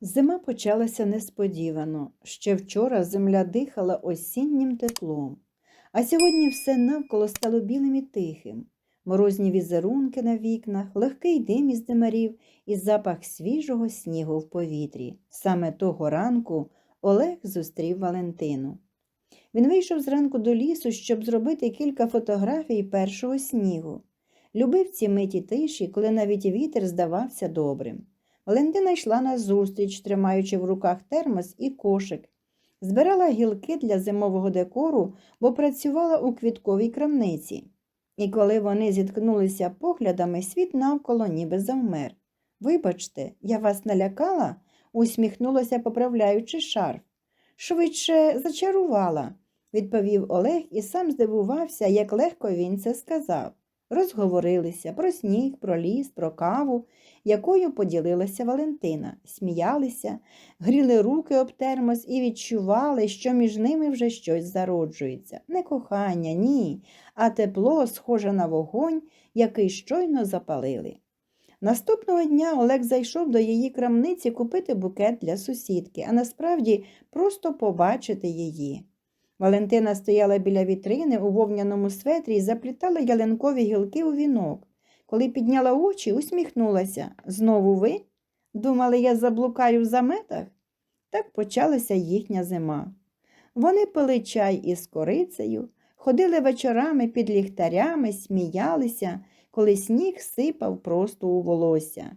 Зима почалася несподівано. Ще вчора земля дихала осіннім теплом, а сьогодні все навколо стало білим і тихим. Морозні візерунки на вікнах, легкий дим із димарів і запах свіжого снігу в повітрі. Саме того ранку Олег зустрів Валентину. Він вийшов зранку до лісу, щоб зробити кілька фотографій першого снігу. Любив ці миті тиші, коли навіть вітер здавався добрим. Валентина йшла назустріч, тримаючи в руках термос і кошик. Збирала гілки для зимового декору, бо працювала у квітковій крамниці. І коли вони зіткнулися поглядами, світ навколо ніби завмер. Вибачте, я вас налякала, усміхнулася, поправляючи шарф. Швидше зачарувала, відповів Олег і сам здивувався, як легко він це сказав. Розговорилися про сніг, про ліс, про каву, якою поділилася Валентина, сміялися, гріли руки об термос і відчували, що між ними вже щось зароджується. Не кохання, ні, а тепло, схоже на вогонь, який щойно запалили. Наступного дня Олег зайшов до її крамниці купити букет для сусідки, а насправді просто побачити її. Валентина стояла біля вітрини у вовняному светрі і заплітала ялинкові гілки у вінок. Коли підняла очі, усміхнулася. Знову ви? Думали, я заблукаю в заметах? Так почалася їхня зима. Вони пили чай із корицею, ходили вечорами під ліхтарями, сміялися, коли сніг сипав просто у волосся.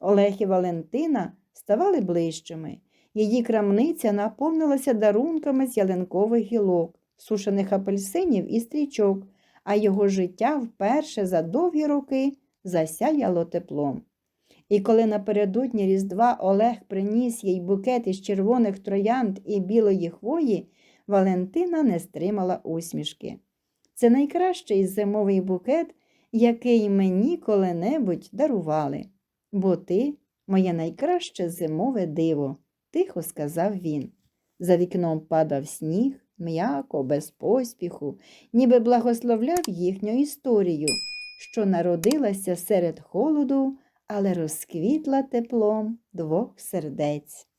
Олег і Валентина ставали ближчими. Її крамниця наповнилася дарунками з ялинкових гілок, сушених апельсинів і стрічок, а його життя вперше за довгі роки засяяло теплом. І коли напередодні Різдва Олег приніс їй букет із червоних троянд і білої хвої, Валентина не стримала усмішки. Це найкращий зимовий букет, який мені коли-небудь дарували, бо ти моє найкраще зимове диво тихо сказав він. За вікном падав сніг, м'яко, без поспіху, ніби благословляв їхню історію, що народилася серед холоду, але розквітла теплом двох сердець.